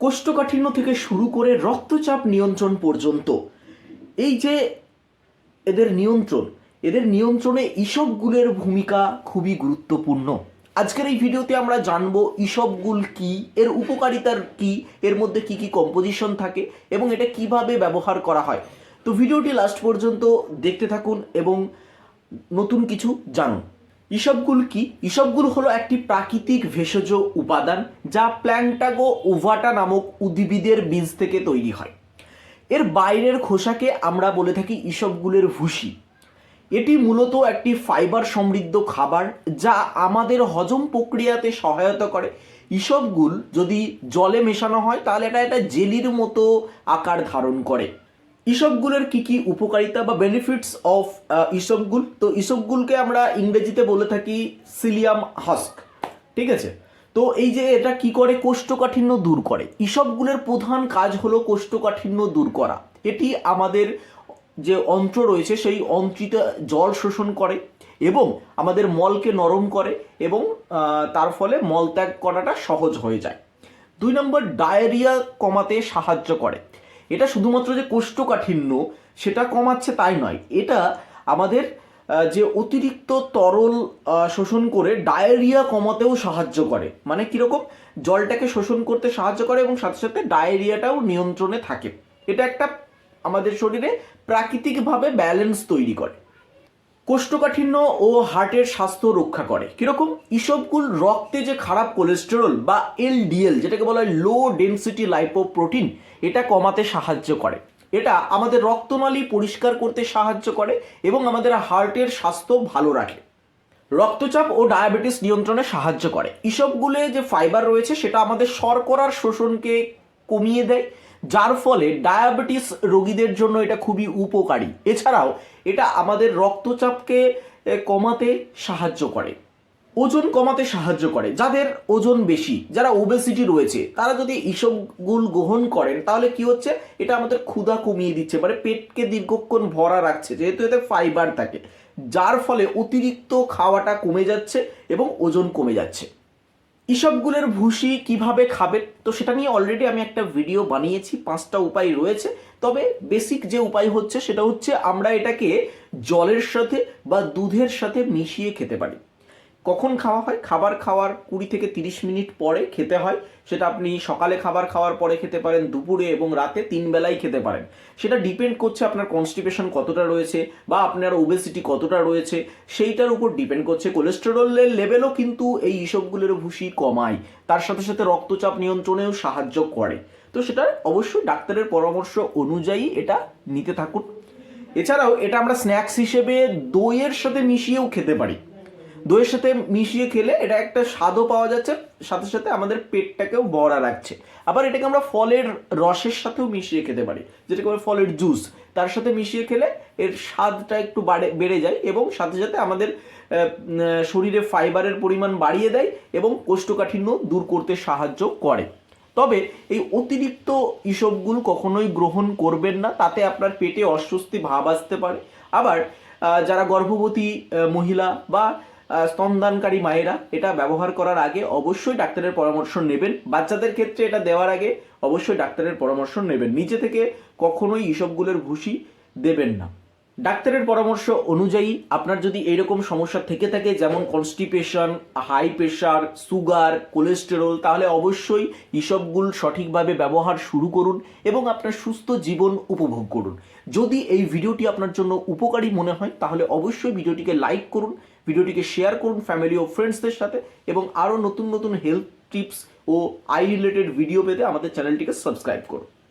কোষ্ঠকাঠিন্য থেকে শুরু করে রক্তচাপ নিয়ন্ত্রণ পর্যন্ত। এই যে এদের নিয়ন্ত্রণ, এদের নিয়ন্ত্রণে ইসবগুলের ভূমিকা খুবই গুরুত্বপূর্ণ। আজকের এই ভিডিওতে আমরা জানব ইসবগুল কি, এর উপকারিতার কি, এর মধ্যে কি কি কম্পোজিশন থাকে এবং এটা কীভাবে ব্যবহার করা হয়। তো ভিডিওটি লাস্ট পর্যন্ত দেখতে থাকুন এবং নতুন কিছু জানুন। ইসবগুল কি? ইসবগুল হলো একটি প্রাকৃতিক ভেষজ উপাদান যা প্ল্যান্টাগো ওভাটা নামক উদ্ভিদের বীজ থেকে তৈরি হয়। এর বাইরের খোসাকে আমরা বলে থাকি ইসবগুলের ভুসি। এটি মূলত একটি ফাইবার সমৃদ্ধ খাবার যা আমাদের হজম প্রক্রিয়াতে সহায়তা করে। ইসবগুল যদি জলে মেশানো হয়, তাহলে এটা একটা জেলির মতো আকার ধারণ করে। ইসবগুলের কি কি উপকারিতা বা বেনিফিটস অফ ইসবগুল? তো ইসবগুলকে আমরা ইংরেজিতে বলে থাকি সিলিয়াম হাস্ক ঠিক আছে? তো এই যে এটা কি করে কোষ্ঠকাঠিন্য দূর করে? ইসবগুলের প্রধান কাজ হলো কোষ্ঠকাঠিন্য দূর করা। এটি আমাদের যে অন্ত্র রয়েছে, সেই অন্ত্রিতে জল শোষণ করে এবং আমাদের মলকে নরম করে এবং তার ফলে মলত্যাগ করাটা সহজ হয়ে যায়। দুই নম্বর, ডায়রিয়া কমাতে সাহায্য করে। এটা শুধুমাত্র যে কোষ্ঠকাঠিন্য সেটা কমাচ্ছে তাই নয়। এটা আমাদের যে অতিরিক্ত তরল শোষণ করে ডায়রিয়া কমাতেও সাহায্য করে। মানে কীরকম? জলটাকে শোষণ করতে সাহায্য করে এবং সাথে সাথে ডায়রিয়াটাও নিয়ন্ত্রণে থাকে। এটা একটা আমাদের শরীরে প্রাকৃতিকভাবে ব্যালেন্স তৈরি করে। কোষ্ঠকাঠিন্য ও হার্টের স্বাস্থ্য রক্ষা করে। কীরকম? ইসবগুল রক্তে যে খারাপ কোলেস্টেরল বা এলডিএল, যেটাকে বলা হয় লো ডেনসিটি লাইপোপ্রোটিন এটা কমাতে সাহায্য করে। এটা আমাদের রক্তনালী পরিষ্কার করতে সাহায্য করে এবং আমাদের হার্টের স্বাস্থ্য ভালো রাখে। রক্তচাপ ও ডায়াবেটিস নিয়ন্ত্রণে সাহায্য করে। ইসবগুলে যে ফাইবার রয়েছে, সেটা আমাদের শর্করার শোষণকে কমিয়ে দেয়, যার ফলে ডায়াবেটিস রোগীদের জন্য এটা খুবই উপকারী। এছাড়াও এটা আমাদের রক্তচাপকে কমাতে সাহায্য করে। ওজন কমাতে সাহায্য করে। যাদের ওজন বেশি, যারা ওবেসিটি রয়েছে, তারা যদি ইসবগুল গ্রহণ করেন, তাহলে কি হচ্ছে? এটা আমাদের ক্ষুধা কমিয়ে দিচ্ছে মানে পেটকে দীর্ঘক্ষণ ভরা রাখছে, যেহেতু এতে ফাইবার থাকে। যার ফলে অতিরিক্ত খাওয়াটা কমে যাচ্ছে এবং ওজন কমে যাচ্ছে। ইসবগুলের ভুসি কীভাবে খাবেন তো সেটা নিয়ে অলরেডি আমি একটা ভিডিও বানিয়েছি, পাঁচটা উপায় রয়েছে। তবে বেসিক যে উপায় হচ্ছে, সেটা হচ্ছে আমরা এটাকে জলের সাথে বা দুধের সাথে মিশিয়ে খেতে পারি। কখন খাওয়া হয়? খাবার খাওয়ার কুড়ি থেকে তিরিশ মিনিট পরে খেতে হয়। সেটা আপনি সকালে খাবার খাওয়ার পরে খেতে পারেন, দুপুরে এবং রাতে তিন বেলায় খেতে পারেন। সেটা ডিপেন্ড করছে আপনার কনস্টিপেশন কতটা রয়েছে বা আপনার ওবেসিটি কতটা রয়েছে। সেইটার উপর ডিপেন্ড করছে। কোলেস্টেরলের লেভেলও কিন্তু এই ইসবগুলোর ভুসি কমায়। তার সাথে সাথে রক্তচাপ নিয়ন্ত্রণেও সাহায্য করে। তো সেটা অবশ্যই ডাক্তারের পরামর্শ অনুযায়ী এটা নিতে থাকুন। এছাড়াও এটা আমরা স্ন্যাক্স হিসেবে দইয়ের সাথে মিশিয়েও খেতে পারি। দইয়ের সাথে মিশিয়ে খেলে এটা একটা স্বাদও পাওয়া যাচ্ছে, সাথে সাথে আমাদের পেটটাকেও বড়া রাখছে। আবার এটাকে আমরা ফলের রসের সাথেও মিশিয়ে খেতে পারি, যেটাকে বলে ফলের জুস। তার সাথে মিশিয়ে খেলে এর স্বাদটা একটু বাড়ে, বেড়ে যায় এবং সাথে সাথে আমাদের শরীরে ফাইবারের পরিমাণ বাড়িয়ে দেয় এবং কোষ্ঠকাঠিন্য দূর করতে সাহায্য করে। তবে এই অতিরিক্ত ইসবগুল কখনোই গ্রহণ করবেন না, তাতে আপনার পেটে অস্বস্তি ভাব আসতে পারে। আবার যারা গর্ভবতী মহিলা বা স্তনদানকারী মায়েরা এটা ব্যবহার করার আগে অবশ্যই ডাক্তারের পরামর্শ নেবেন। বাচ্চাদের ক্ষেত্রে এটা দেওয়ার আগে অবশ্যই ডাক্তারের পরামর্শ নেবেন। নিচে থেকে কখনোই ইসবগুলের ভুসি দেবেন না। ডাক্তারের পরামর্শ অনুযায়ী আপনার যদি এইরকম সমস্যা থেকে থাকে, যেমন constipation high pressure sugar cholesterol তাহলে অবশ্যই ইসবগুল সঠিকভাবে ব্যবহার শুরু করুন এবং আপনার সুস্থ জীবন উপভোগ করুন। যদি এই ভিডিওটি আপনার জন্য উপকারী মনে হয়, তাহলে অবশ্যই ভিডিওটিকে লাইক করুন ভিডিওটিকে শেয়ার করুন ফ্যামিলি ও ফ্রেন্ডসদের সাথে এবং আরও নতুন নতুন হেলথ টিপস ও আই রিলেটেড ভিডিও পেতে আমাদের চ্যানেলটিকে সাবস্ক্রাইব করুন।